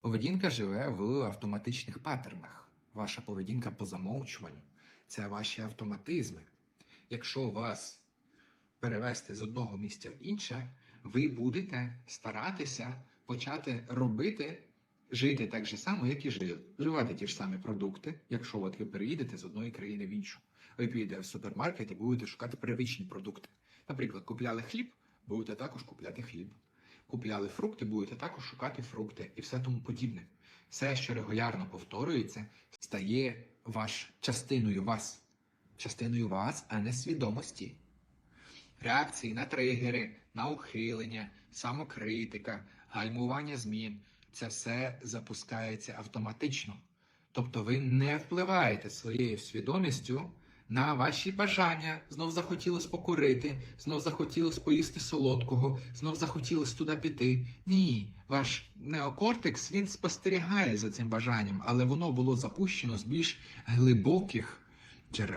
Поведінка живе в автоматичних паттернах. Ваша поведінка по замовчуванню це ваші автоматизми. Якщо вас перевести з одного місця в інше, ви будете старатися почати робити, жити так же само, як і жили. Вживати ті ж самі продукти, якщо от ви переїдете з одної країни в іншу. Ви підете в супермаркет і будете шукати первичні продукти. Наприклад, купляли хліб, будете також купляти хліб. Купляли фрукти, будете також шукати фрукти і все тому подібне. Все, що регулярно повторюється, стає ваш частиною вас, частиною вас, а не свідомості. Реакції на тригери, на ухилення, самокритика, гальмування змін це все запускається автоматично. Тобто ви не впливаєте своєю свідомістю на ваші бажання. Знов захотілось покурити, знов захотілось поїсти солодкого, знов захотілось туди піти. Ні, ваш неокортекс він спостерігає за цим бажанням, але воно було запущено з більш глибоких джерел.